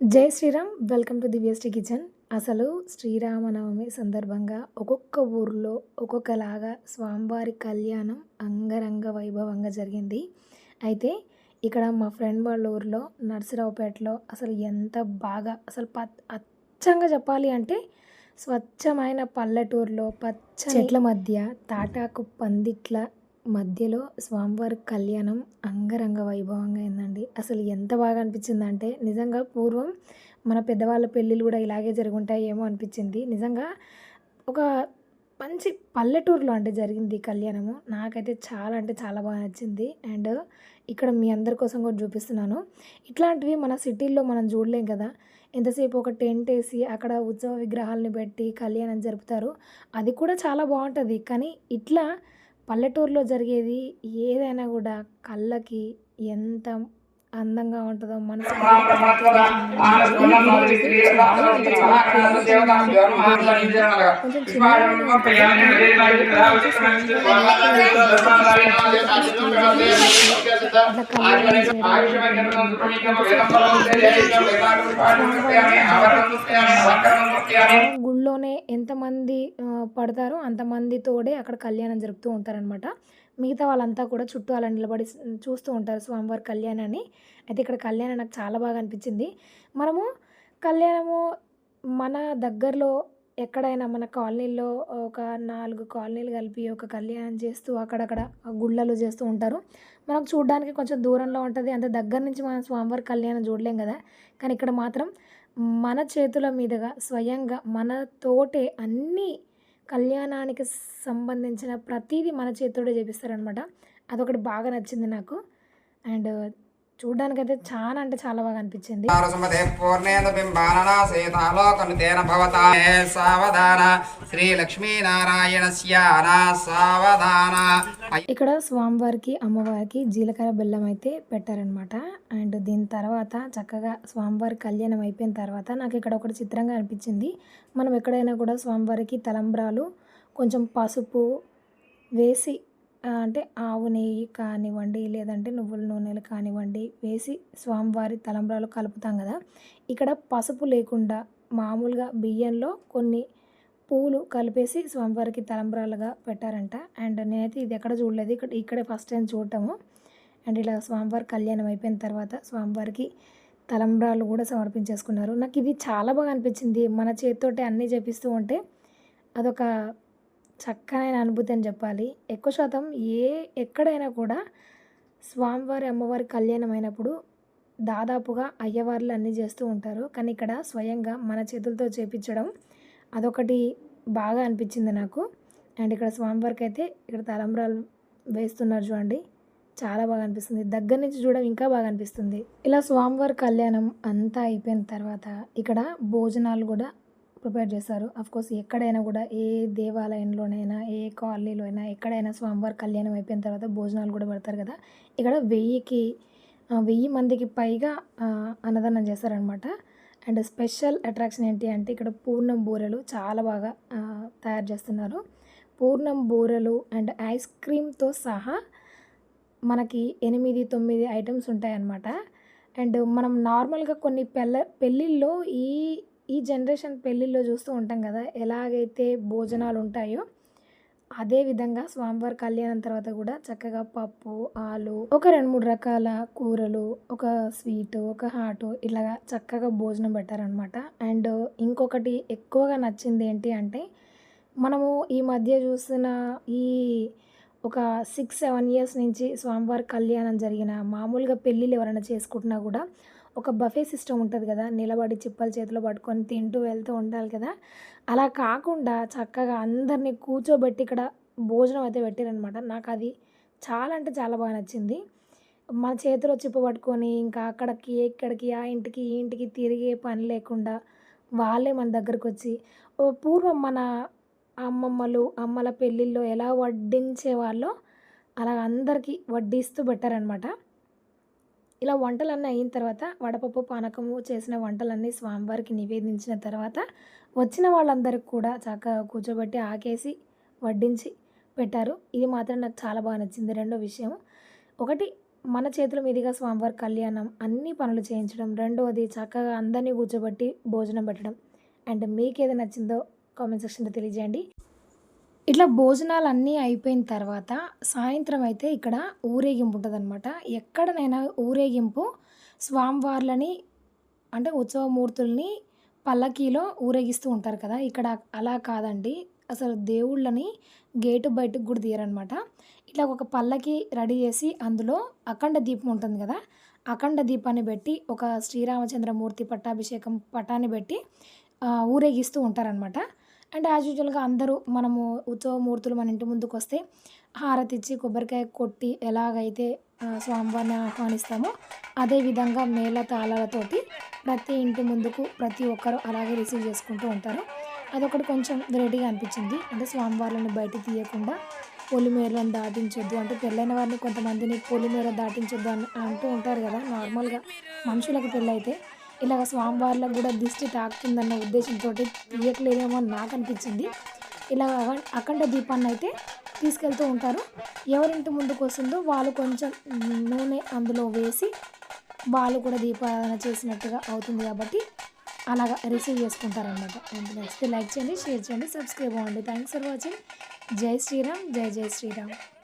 జై Sriram welcome to Divyashri kitchen. అసలు శ్రీరామనవమి సందర్భంగా ఒక్కొక్క ఊర్లో ఒక్కొక్కలాగా స్వామివారి కళ్యాణం అంగరంగ వైభవంగా జరిగింది. అయితే ఇక్కడ మా ఫ్రెండ్ వాళ్ళ ఊర్లో నర్సరావుపేటలో అసలు ఎంత బాగా అసలు ప అచ్చంగా చెప్పాలి అంటే స్వచ్ఛమైన పల్లెటూరులో పచ్చ చెట్ల మధ్య తాటాకు పందిట్ల మధ్యలో స్వామివారి కళ్యాణం అంగరంగ వైభవంగా అయిందండి. అసలు ఎంత బాగా అనిపించిందంటే నిజంగా పూర్వం మన పెద్దవాళ్ళ పెళ్ళిళ్ళు కూడా ఇలాగే జరుగుంటాయేమో అనిపించింది. నిజంగా ఒక మంచి పల్లెటూరులో అంటే జరిగింది కళ్యాణము. నాకైతే చాలా అంటే చాలా బాగా నచ్చింది. అండ్ ఇక్కడ మీ అందరి కోసం కూడా చూపిస్తున్నాను. ఇట్లాంటివి మన సిటీల్లో మనం చూడలేం కదా. ఎంతసేపు ఒక టెంట్ వేసి అక్కడ ఉత్సవ విగ్రహాలని పెట్టి కళ్యాణం జరుపుతారు. అది కూడా చాలా బాగుంటుంది. కానీ ఇట్లా పల్లెటూరులో జరిగేది ఏదైనా కూడా కళ్ళకి ఎంత అందంగా ఉంటుందో మనసు కొంచెం గుళ్ళోనే ఎంతమంది పడతారో అంతమంది తోడే అక్కడ కళ్యాణం జరుపుతూ ఉంటారనమాట మిగతా వాళ్ళంతా కూడా చుట్టూ అలా నిలబడి చూస్తూ ఉంటారు స్వామివారి కళ్యాణాన్ని. అయితే ఇక్కడ కళ్యాణం నాకు చాలా బాగా అనిపించింది. మనము కళ్యాణము మన దగ్గరలో ఎక్కడైనా మన కాలనీలో ఒక నాలుగు కాలనీలు కలిపి ఒక కళ్యాణం చేస్తూ అక్కడక్కడ గుళ్ళలో చేస్తూ ఉంటారు. మనకు చూడడానికి కొంచెం దూరంలో ఉంటుంది. అంత దగ్గర నుంచి మనం స్వామివారి కళ్యాణం చూడలేం కదా. కానీ ఇక్కడ మాత్రం మన చేతుల మీదుగా స్వయంగా మన తోటే అన్నీ కళ్యాణానికి సంబంధించిన ప్రతిదీ మన చేతితోటే చేపిస్తారనమాట అదొకటి బాగా నచ్చింది నాకు. అండ్ చూడ్డానికైతే చాలా అంటే చాలా బాగా అనిపించింది. శ్రీ సావధాన. ఇక్కడ స్వామివారికి అమ్మవారికి జీలకర్ర బెల్లం అయితే పెట్టారనమాట అండ్ దీని తర్వాత చక్కగా స్వామివారి కళ్యాణం అయిపోయిన తర్వాత నాకు ఇక్కడ ఒకటి చిత్రంగా అనిపించింది. మనం ఎక్కడైనా కూడా స్వామివారికి తలంబ్రాలు కొంచెం పసుపు వేసి అంటే ఆవు నెయ్యి కానివ్వండి లేదంటే నువ్వుల నూనెలు కానివ్వండి వేసి స్వామివారి తలంబ్రాలు కలుపుతాం కదా. ఇక్కడ పసుపు లేకుండా మామూలుగా బియ్యంలో కొన్ని పూలు కలిపేసి స్వామివారికి తలంబ్రాలుగా పెట్టారంట. అండ్ నేనైతే ఇది ఎక్కడ చూడలేదు ఇక్కడ ఇక్కడే ఫస్ట్ టైం చూడటము. అండ్ ఇలా స్వామివారి కళ్యాణం అయిపోయిన తర్వాత స్వామివారికి తలంబ్రాలు కూడా సమర్పించేసుకున్నారు. నాకు ఇది చాలా బాగా అనిపించింది. మన చేతితోటి అన్నీ చేపిస్తూ ఉంటే అదొక చక్కనైన అనుభూతి అని చెప్పాలి. ఎక్కువ శాతం ఏ ఎక్కడైనా కూడా స్వామివారి అమ్మవారి కళ్యాణం అయినప్పుడు దాదాపుగా అయ్యవార్లు అన్నీ చేస్తూ ఉంటారు. కానీ ఇక్కడ స్వయంగా మన చేతులతో చేపించడం అదొకటి బాగా అనిపించింది నాకు. అండ్ ఇక్కడ స్వామివారికి అయితే ఇక్కడ తలంబ్రాలు వేస్తున్నారు చూడండి. చాలా బాగా అనిపిస్తుంది. దగ్గర నుంచి చూడడం ఇంకా బాగా అనిపిస్తుంది. ఇలా స్వామివారి కళ్యాణం అంతా అయిపోయిన తర్వాత ఇక్కడ భోజనాలు కూడా ప్రిపేర్ చేస్తారు కోర్స్ ఎక్కడైనా కూడా ఏ దేవాలయంలోనైనా ఏ కాలనీలో అయినా ఎక్కడైనా స్వామివారి కళ్యాణం అయిపోయిన తర్వాత భోజనాలు కూడా పెడతారు కదా! ఇక్కడ వెయ్యికి వెయ్యి మందికి పైగా అన్నదానం చేస్తారనమాట అండ్ స్పెషల్ అట్రాక్షన్ ఏంటి అంటే ఇక్కడ పూర్ణం బూరెలు చాలా బాగా తయారు చేస్తున్నారు. పూర్ణం బూరెలు అండ్ ఐస్ క్రీమ్తో సహా మనకి ఎనిమిది తొమ్మిది ఐటమ్స్ ఉంటాయన్నమాట. అండ్ మనం నార్మల్గా కొన్ని పెళ్ళ పెళ్ళిళ్ళలో ఈ ఈ జనరేషన్ పెళ్ళిళ్ళలో చూస్తూ ఉంటాం కదా ఎలాగైతే భోజనాలు ఉంటాయో అదే విధంగా స్వామివారి కళ్యాణం తర్వాత కూడా చక్కగా పప్పు ఆలు ఒక రెండు మూడు రకాల కూరలు ఒక స్వీట్ ఒక హాట్ ఇలాగా చక్కగా భోజనం పెట్టారనమాట అండ్ ఇంకొకటి ఎక్కువగా నచ్చింది ఏంటి అంటే మనము ఈ మధ్య చూసిన ఈ ఒక సిక్స్ సెవెన్ ఇయర్స్ నుంచి స్వామివారి కళ్యాణం జరిగిన మామూలుగా పెళ్ళిళ్ళు ఎవరైనా చేసుకుంటున్నా కూడా ఒక బఫే సిస్టమ్ ఉంటుంది కదా నిలబడి చిప్పలు చేతిలో పట్టుకొని తింటూ వెళ్తూ ఉండాలి కదా. అలా కాకుండా చక్కగా అందరినీ కూర్చోబెట్టి ఇక్కడ భోజనం అయితే పెట్టారనమాట నాకు అది చాలా అంటే చాలా బాగా నచ్చింది. మన చేతిలో చిప్ప పట్టుకొని ఇంకా అక్కడికి ఇక్కడికి ఆ ఇంటికి ఈ ఇంటికి తిరిగే పని లేకుండా వాళ్ళే మన దగ్గరకు వచ్చి పూర్వం మన అమ్మమ్మలు అమ్మల పెళ్ళిళ్ళు ఎలా వడ్డించేవాళ్ళో అలా అందరికీ వడ్డిస్తూ పెట్టారనమాట ఇలా వంటలన్నీ అయిన తర్వాత వడపప్పు పానకము చేసిన వంటలన్నీ స్వామివారికి నివేదించిన తర్వాత వచ్చిన వాళ్ళందరికీ కూడా చక్కగా కూర్చోబెట్టి ఆకేసి వడ్డించి పెట్టారు. ఇది మాత్రం నాకు చాలా బాగా నచ్చింది. రెండో విషయం ఒకటి మన చేతుల మీదుగా స్వామివారి కళ్యాణం అన్ని పనులు చేయించడం. రెండవది చక్కగా అందరినీ కూర్చోబెట్టి భోజనం పెట్టడం. అండ్ మీకు ఏది నచ్చిందో కామెంట్ సెక్షన్లో తెలియజేయండి. ఇట్లా భోజనాలు అన్నీ అయిపోయిన తర్వాత సాయంత్రం అయితే ఇక్కడ ఊరేగింపు ఉంటుందన్నమాట. ఎక్కడనైనా ఊరేగింపు స్వామివార్లని అంటే ఉత్సవమూర్తుల్ని పల్లకీలో ఊరేగిస్తూ ఉంటారు కదా. ఇక్కడ అలా కాదండి. అసలు దేవుళ్ళని గేటు బయటకు కూడా తీయరనమాట ఇట్లా ఒక పల్లకి రెడీ చేసి అందులో అఖండ దీపం ఉంటుంది కదా. అఖండ దీపాన్ని పెట్టి ఒక శ్రీరామచంద్రమూర్తి పట్టాభిషేకం పటాన్ని పెట్టి ఊరేగిస్తూ ఉంటారనమాట అండ్ యాజ్ యూజువల్గా అందరూ మనము ఉత్సవమూర్తులు మన ఇంటి ముందుకు వస్తే హారతి ఇచ్చి కొబ్బరికాయ కొట్టి ఎలాగైతే స్వామివారిని ఆహ్వానిస్తామో అదే విధంగా మేళ తాళాలతోటి ప్రతి ఇంటి ముందుకు ప్రతి ఒక్కరు అలాగే రిసీవ్ చేసుకుంటూ ఉంటారు. అదొకటి కొంచెం వెరైటీగా అనిపించింది. అంటే స్వామివార్లను బయట తీయకుండా పొలిమేరలను దాటించొద్దు. అంటే పెళ్ళైన వారిని కొంతమందిని పొలిమేర దాటించొద్దు అని అంటూ ఉంటారు కదా నార్మల్గా మనుషులకు పెళ్ళైతే ఇలాగ స్వామివార్లకు కూడా దిష్టి తాకుతుందన్న ఉద్దేశంతో తీయట్లేదేమో అని నాకు అనిపించింది. ఇలా అఖండ దీపాన్ని అయితే తీసుకెళ్తూ ఉంటారు. ఎవరింటి ముందుకు వస్తుందో వాళ్ళు కొంచెం నూనె అందులో వేసి వాళ్ళు కూడా దీపారాధన చేసినట్టుగా అవుతుంది కాబట్టి అలాగా రిసీవ్ చేసుకుంటారనమాట నచ్చితే లైక్ చేయండి షేర్ చేయండి సబ్స్క్రైబ్ అవ్వండి. Thanks for watching. జై శ్రీరామ్ జై జై శ్రీరామ్.